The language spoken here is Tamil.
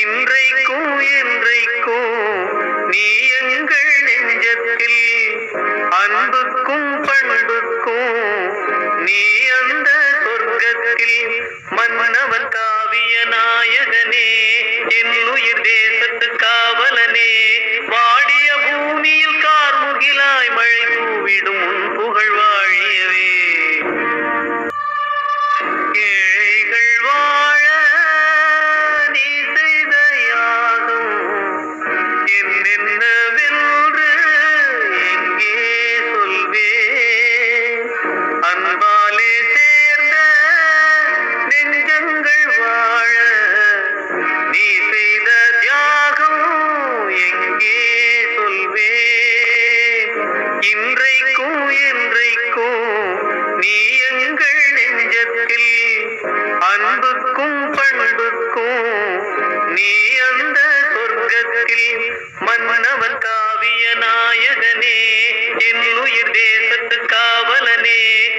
இன்றைக்கும் என்றைக்கும் நீ எங்கள் நெஞ்சத்தில் அன்புக்கும் பண்புக்கும் நீ அந்த சொர்க்கத்தில் மன்னவன் காவிய நாயகனே என் உயிர் தேசத்து காவலனே. இன்றைக்கும் என்றைக்கும் நீ எங்கள் நெஞ்சத்தில் அன்புக்கும் பண்புக்கும் நீ அந்த சொர்க்கத்தில் மன்னவன் காவிய நாயகனே என் உயிர் தேசத்து காவலனே.